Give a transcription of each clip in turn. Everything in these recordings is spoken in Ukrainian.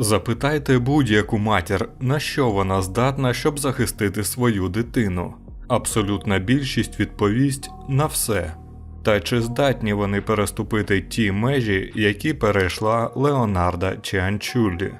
Запитайте будь-яку матір, на що вона здатна, щоб захистити свою дитину. Абсолютна більшість відповість на все. Та чи здатні вони переступити ті межі, які перейшла Леонарда Чіанчуллі?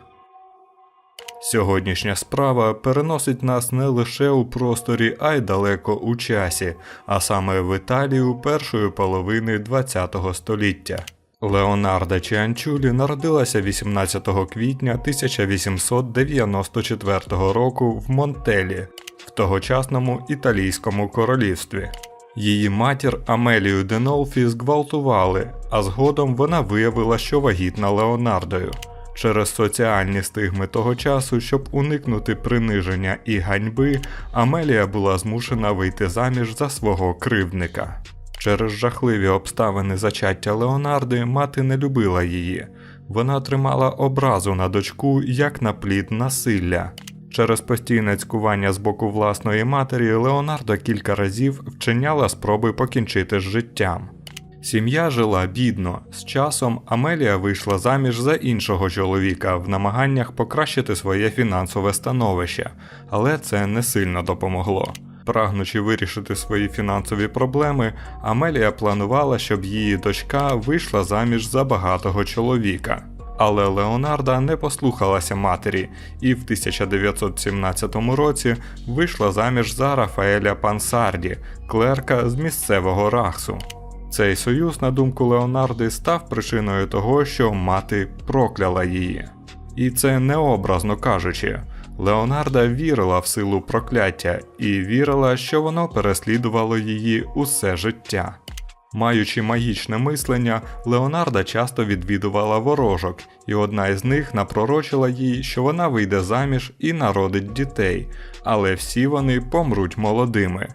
Сьогоднішня справа переносить нас не лише у просторі, а й далеко у часі, а саме в Італію першої половини ХХ століття. Леонарда Чіанчулі народилася 18 квітня 1894 року в Монтелі, в тогочасному італійському королівстві. Її матір Амелію Денолфі зґвалтували, а згодом вона виявила, що вагітна Леонардою. Через соціальні стигми того часу, щоб уникнути приниження і ганьби, Амелія була змушена вийти заміж за свого кривдника. Через жахливі обставини зачаття Леонарди мати не любила її. Вона тримала образу на дочку як на плід насилля. Через постійне цькування з боку власної матері Леонардо кілька разів вчиняла спроби покінчити з життям. Сім'я жила бідно. З часом Амелія вийшла заміж за іншого чоловіка в намаганнях покращити своє фінансове становище, але це не сильно допомогло. Прагнучи вирішити свої фінансові проблеми, Амелія планувала, щоб її дочка вийшла заміж за багатого чоловіка. Але Леонарда не послухалася матері і в 1917 році вийшла заміж за Рафаеля Пансарді, клерка з місцевого Рахсу. Цей союз, на думку Леонарди, став причиною того, що мати прокляла її. І це не образно кажучи. Леонарда вірила в силу прокляття і вірила, що воно переслідувало її усе життя. Маючи магічне мислення, Леонарда часто відвідувала ворожок, і одна із них напророчила їй, що вона вийде заміж і народить дітей, але всі вони помруть молодими.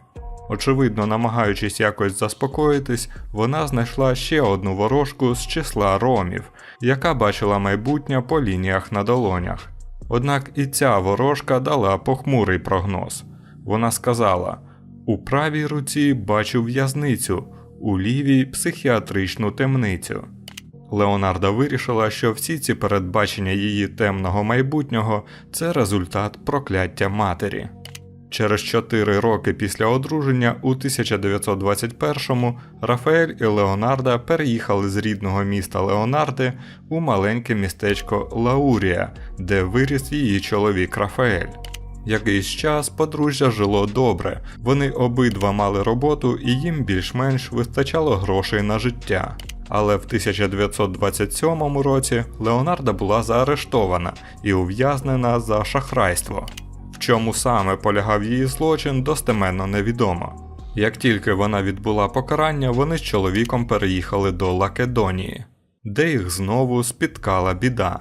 Очевидно, намагаючись якось заспокоїтись, вона знайшла ще одну ворожку з числа ромів, яка бачила майбутнє по лініях на долонях. Однак і ця ворожка дала похмурий прогноз. Вона сказала: у правій руці бачу в'язницю, у лівій психіатричну темницю. Леонарда вирішила, що всі ці передбачення її темного майбутнього це результат прокляття матері. Через 4 роки після одруження у 1921-му Рафаель і Леонарда переїхали з рідного міста Леонарди у маленьке містечко Лаурія, де виріс її чоловік Рафаель. Якийсь час подружжя жило добре, вони обидва мали роботу і їм більш-менш вистачало грошей на життя. Але в 1927 році Леонарда була заарештована і ув'язнена за шахрайство. Чому саме полягав її злочин, достеменно невідомо. Як тільки вона відбула покарання, вони з чоловіком переїхали до Лакедонії, де їх знову спіткала біда.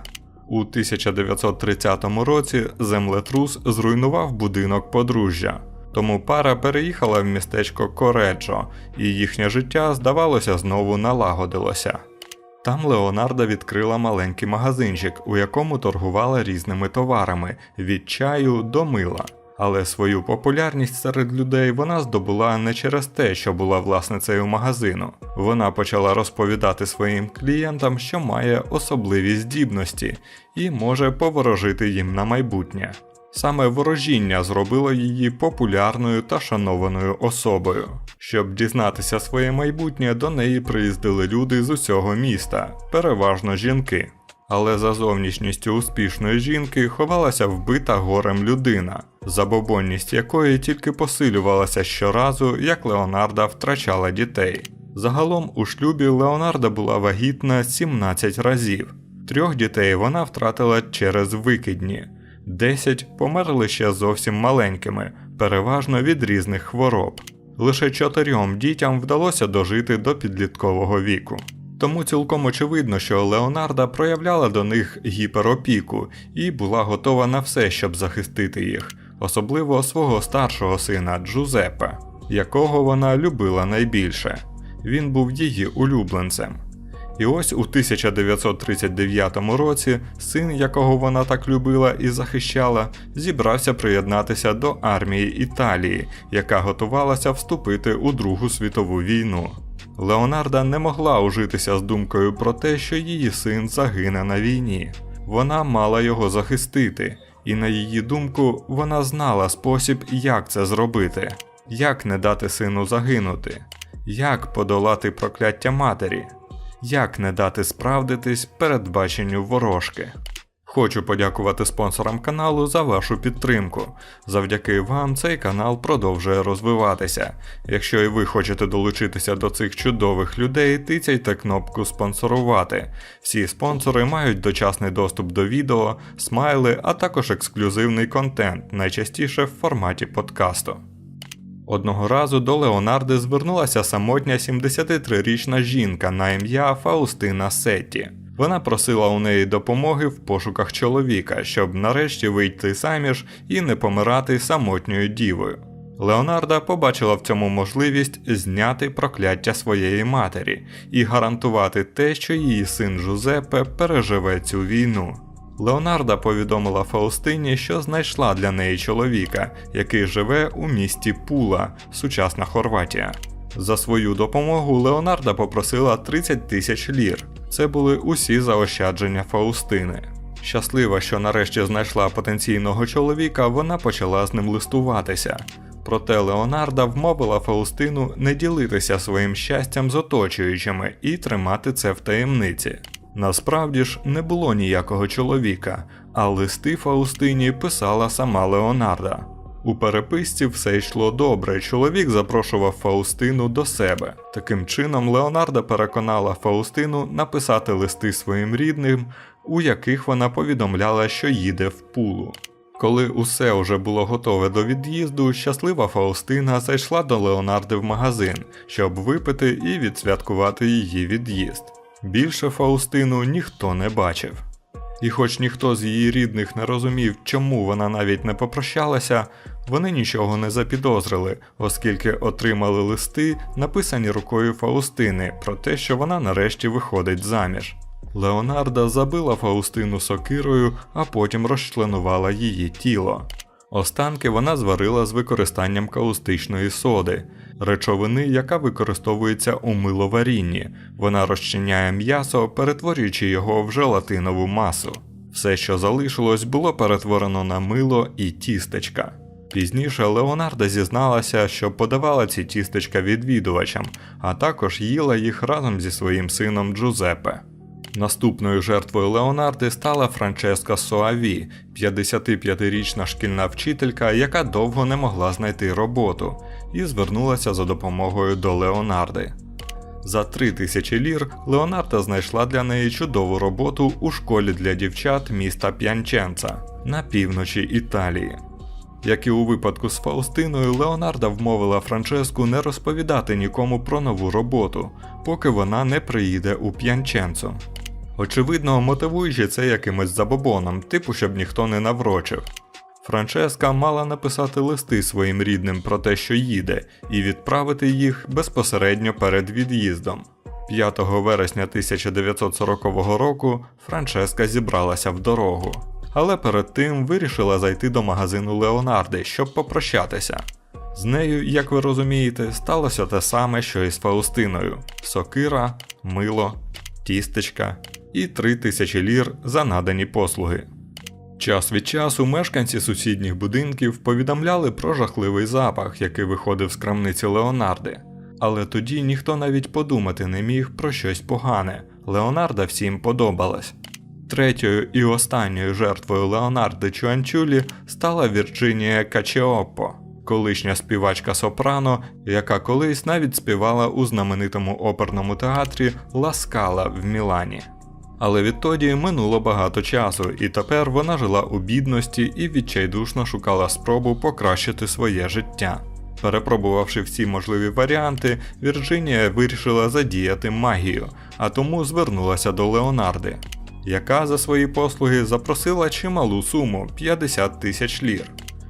У 1930 році землетрус зруйнував будинок подружжя, тому пара переїхала в містечко Кореджо, і їхнє життя, здавалося, знову налагодилося. Там Леонарда відкрила маленький магазинчик, у якому торгувала різними товарами від чаю до мила. Але свою популярність серед людей вона здобула не через те, що була власницею магазину. Вона почала розповідати своїм клієнтам, що має особливі здібності і може поворожити їм на майбутнє. Саме ворожіння зробило її популярною та шанованою особою. Щоб дізнатися своє майбутнє, до неї приїздили люди з усього міста, переважно жінки. Але за зовнішністю успішної жінки ховалася вбита горем людина, забобонність якої тільки посилювалася щоразу, як Леонарда втрачала дітей. Загалом у шлюбі Леонарда була вагітна 17 разів. Трьох дітей вона втратила через викидні, 10 померли ще зовсім маленькими, переважно від різних хвороб. Лише чотирьом дітям вдалося дожити до підліткового віку. Тому цілком очевидно, що Леонарда проявляла до них гіперопіку і була готова на все, щоб захистити їх, особливо свого старшого сина Джузеппе, якого вона любила найбільше. Він був її улюбленцем. І ось у 1939 році син, якого вона так любила і захищала, зібрався приєднатися до армії Італії, яка готувалася вступити у Другу світову війну. Леонарда не могла ужитися з думкою про те, що її син загине на війні. Вона мала його захистити, і на її думку, вона знала спосіб, як це зробити, як не дати сину загинути, як подолати прокляття матері, як не дати справдитись передбаченню ворожки. Хочу подякувати спонсорам каналу за вашу підтримку. Завдяки вам цей канал продовжує розвиватися. Якщо і ви хочете долучитися до цих чудових людей, тицяйте кнопку спонсорувати. Всі спонсори мають дочасний доступ до відео, смайли, а також ексклюзивний контент, найчастіше в форматі подкасту. Одного разу до Леонарди звернулася самотня 73-річна жінка на ім'я Фаустина Сетті. Вона просила у неї допомоги в пошуках чоловіка, щоб нарешті вийти заміж і не помирати самотньою дівою. Леонарда побачила в цьому можливість зняти прокляття своєї матері і гарантувати те, що її син Жузеппе переживе цю війну. Леонарда повідомила Фаустині, що знайшла для неї чоловіка, який живе у місті Пула, сучасна Хорватія. За свою допомогу Леонарда попросила 30 тисяч лір. Це були усі заощадження Фаустини. Щаслива, що нарешті знайшла потенційного чоловіка, вона почала з ним листуватися. Проте Леонарда вмовила Фаустину не ділитися своїм щастям з оточуючими і тримати це в таємниці. Насправді ж не було ніякого чоловіка, а листи Фаустині писала сама Леонарда. У переписці все йшло добре, чоловік запрошував Фаустину до себе. Таким чином, Леонарда переконала Фаустину написати листи своїм рідним, у яких вона повідомляла, що їде в пулу. Коли усе вже було готове до від'їзду, щаслива Фаустина зайшла до Леонарди в магазин, щоб випити і відсвяткувати її від'їзд. Більше Фаустину ніхто не бачив. І хоч ніхто з її рідних не розумів, чому вона навіть не попрощалася, вони нічого не запідозрили, оскільки отримали листи, написані рукою Фаустини, про те, що вона нарешті виходить заміж. Леонарда забила Фаустину сокирою, а потім розчленувала її тіло. Останки вона зварила з використанням каустичної соди, речовини, яка використовується у миловарінні. Вона розчиняє м'ясо, перетворюючи його в желатинову масу. Все, що залишилось, було перетворено на мило і тістечка. Пізніше Леонарда зізналася, що подавала ці тістечка відвідувачам, а також їла їх разом зі своїм сином Джузеппе. Наступною жертвою Леонарди стала Франческа Соаві, 55-річна шкільна вчителька, яка довго не могла знайти роботу, і звернулася за допомогою до Леонарди. За три тисячі лір Леонарда знайшла для неї чудову роботу у школі для дівчат міста П'янченца на півночі Італії. Як і у випадку з Фаустиною, Леонарда вмовила Франческу не розповідати нікому про нову роботу, поки вона не приїде у П'янченцо. Очевидно, мотивуючи це якимось забобоном, типу, щоб ніхто не наврочив. Франческа мала написати листи своїм рідним про те, що їде, і відправити їх безпосередньо перед від'їздом. 5 вересня 1940 року Франческа зібралася в дорогу, але перед тим вирішила зайти до магазину Леонарди, щоб попрощатися. З нею, як ви розумієте, сталося те саме, що і з Фаустиною: сокира, мило, тістечка і 3 тисячі лір за надані послуги. Час від часу мешканці сусідніх будинків повідомляли про жахливий запах, який виходив з крамниці Леонарди. Але тоді ніхто навіть подумати не міг про щось погане. Леонарда всім подобалась. Третьою і останньою жертвою Леонарди Чуанчулі стала Вірджинія Качеоппо, колишня співачка Сопрано, яка колись навіть співала у знаменитому оперному театрі Ла Скала в Мілані. Але відтоді минуло багато часу, і тепер вона жила у бідності і відчайдушно шукала спробу покращити своє життя. Перепробувавши всі можливі варіанти, Вірджинія вирішила задіяти магію, а тому звернулася до Леонарди, яка за свої послуги запросила чималу суму 50 тисяч лір.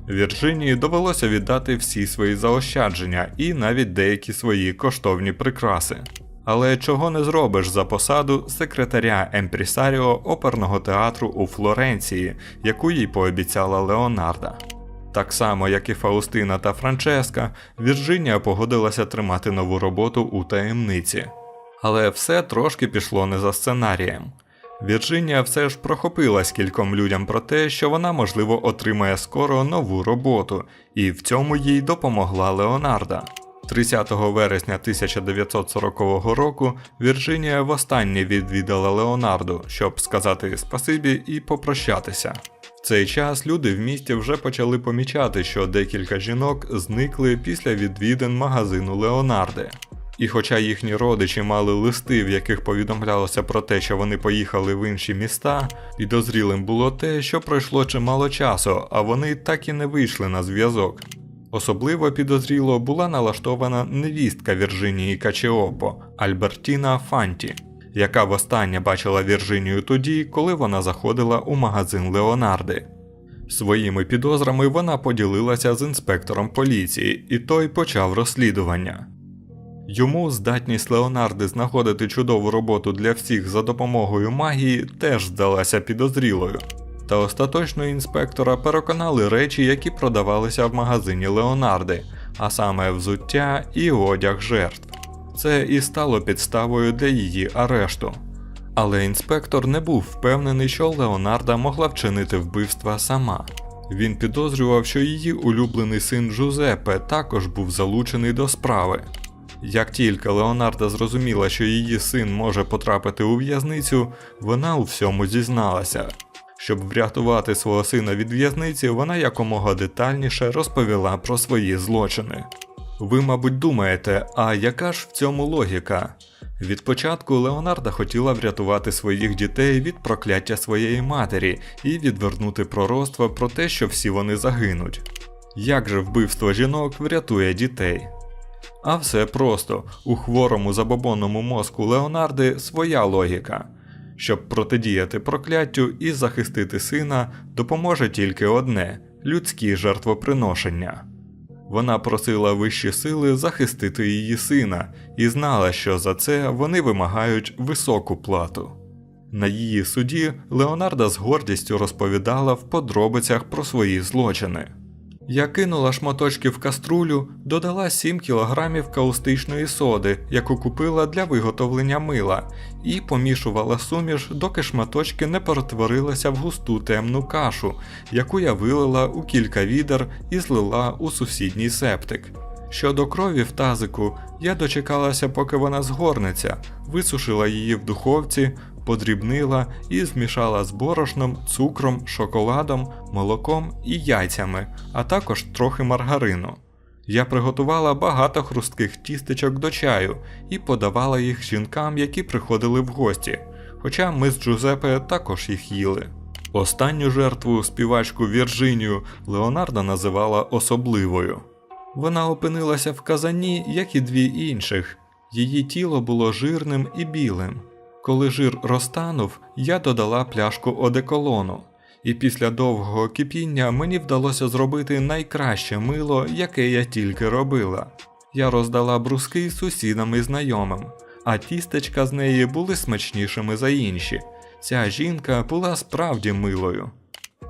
Вірджинії довелося віддати всі свої заощадження і навіть деякі свої коштовні прикраси. Але чого не зробиш за посаду секретаря Емпрісаріо оперного театру у Флоренції, яку їй пообіцяла Леонарда. Так само, як і Фаустина та Франческа, Вірджинія погодилася тримати нову роботу у таємниці. Але все трошки пішло не за сценарієм. Вірджинія все ж прохопилась кільком людям про те, що вона, можливо, отримає скоро нову роботу, і в цьому їй допомогла Леонарда. 30 вересня 1940 року Вірджинія востаннє відвідала Леонарду, щоб сказати спасибі і попрощатися. В цей час люди в місті вже почали помічати, що декілька жінок зникли після відвідин магазину Леонарди. І хоча їхні родичі мали листи, в яких повідомлялося про те, що вони поїхали в інші міста, підозрілим було те, що пройшло чимало часу, а вони так і не вийшли на зв'язок. Особливо підозріло була налаштована невістка Вірджинії Качеопо Альбертіна Фанті, яка востаннє бачила Вірджинію тоді, коли вона заходила у магазин Леонарди. Своїми підозрами вона поділилася з інспектором поліції, і той почав розслідування. Йому здатність Леонарди знаходити чудову роботу для всіх за допомогою магії теж здалася підозрілою. Та остаточно інспектора переконали речі, які продавалися в магазині Леонарди, а саме взуття і одяг жертв. Це і стало підставою для її арешту. Але інспектор не був впевнений, що Леонарда могла вчинити вбивства сама. Він підозрював, що її улюблений син Джузеппе також був залучений до справи. Як тільки Леонарда зрозуміла, що її син може потрапити у в'язницю, вона у всьому зізналася. Щоб врятувати свого сина від в'язниці, вона якомога детальніше розповіла про свої злочини. Ви, мабуть, думаєте, а яка ж в цьому логіка? Від початку Леонарда хотіла врятувати своїх дітей від прокляття своєї матері і відвернути пророцтво про те, що всі вони загинуть. Як же вбивство жінок врятує дітей? А все просто у хворому забобонному мозку Леонарди своя логіка. Щоб протидіяти прокляттю і захистити сина, допоможе тільки одне людські жертвоприношення. Вона просила вищі сили захистити її сина і знала, що за це вони вимагають високу плату. На її суді Леонарда з гордістю розповідала в подробицях про свої злочини. Я кинула шматочки в каструлю, додала 7 кілограмів каустичної соди, яку купила для виготовлення мила, і помішувала суміш, доки шматочки не перетворилися в густу темну кашу, яку я вилила у кілька відер і злила у сусідній септик. Щодо крові в тазику, я дочекалася, поки вона згорнеться, висушила її в духовці, подрібнила і змішала з борошном, цукром, шоколадом, молоком і яйцями, а також трохи маргарину. Я приготувала багато хрустких тістечок до чаю і подавала їх жінкам, які приходили в гості, хоча ми з Джузепе також їх їли. Останню жертву співачку Вірджинію Леонарда називала особливою. Вона опинилася в казані, як і дві інших. Її тіло було жирним і білим. Коли жир розтанув, я додала пляшку одеколону, і після довгого кипіння мені вдалося зробити найкраще мило, яке я тільки робила. Я роздала бруски сусідам і знайомим, а тістечка з неї були смачнішими за інші. Ця жінка була справді милою.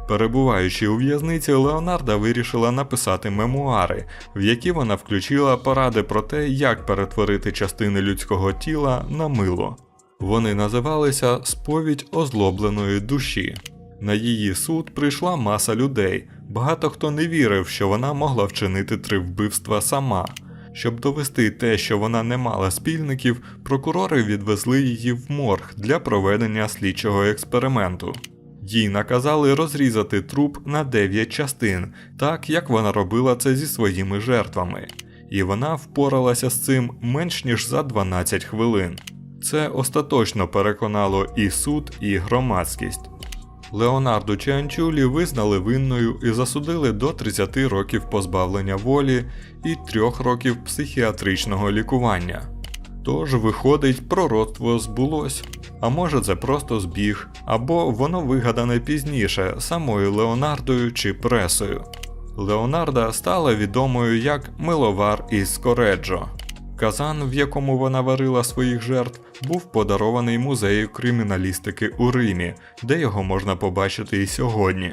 Перебуваючи у в'язниці, Леонарда вирішила написати мемуари, в які вона включила поради про те, як перетворити частини людського тіла на мило. Вони називалися Сповідь озлобленої душі. На її суд прийшла маса людей. Багато хто не вірив, що вона могла вчинити три вбивства сама. Щоб довести те, що вона не мала спільників, прокурори відвезли її в морг для проведення слідчого експерименту. Їй наказали розрізати труп на 9 частин, так як вона робила це зі своїми жертвами, і вона впоралася з цим менш ніж за 12 хвилин. Це остаточно переконало і суд, і громадськість. Леонарду Чіанчулі визнали винною і засудили до 30 років позбавлення волі і 3 років психіатричного лікування. Тож, виходить, пророцтво збулось. А може це просто збіг, або воно вигадане пізніше самою Леонардою чи пресою. Леонарда стала відомою як миловар із Скореджо. Казан, в якому вона варила своїх жертв, був подарований музею криміналістики у Римі, де його можна побачити і сьогодні.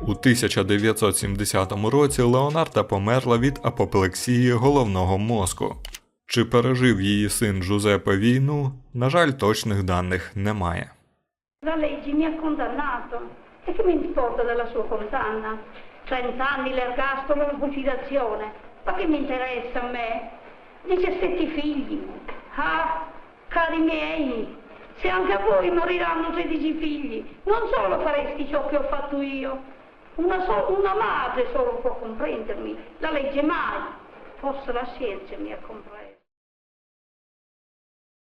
У 1970 році Леонарда померла від апоплексії головного мозку. Чи пережив її син Джузеппе війну, на жаль, точних даних немає. La legge mi ha condannato. E che mi importa della sua condanna? 30 anni l'ergastolo la fucilazione. Ma che mi interessa a me? 17 figli. Ah, cari miei, se anche a voi moriranno 13 figli, non solo faresti ciò che ho fatto io. Una, so- una madre solo può comprendermi, la legge mai. Forse la scienza mi ha compreso.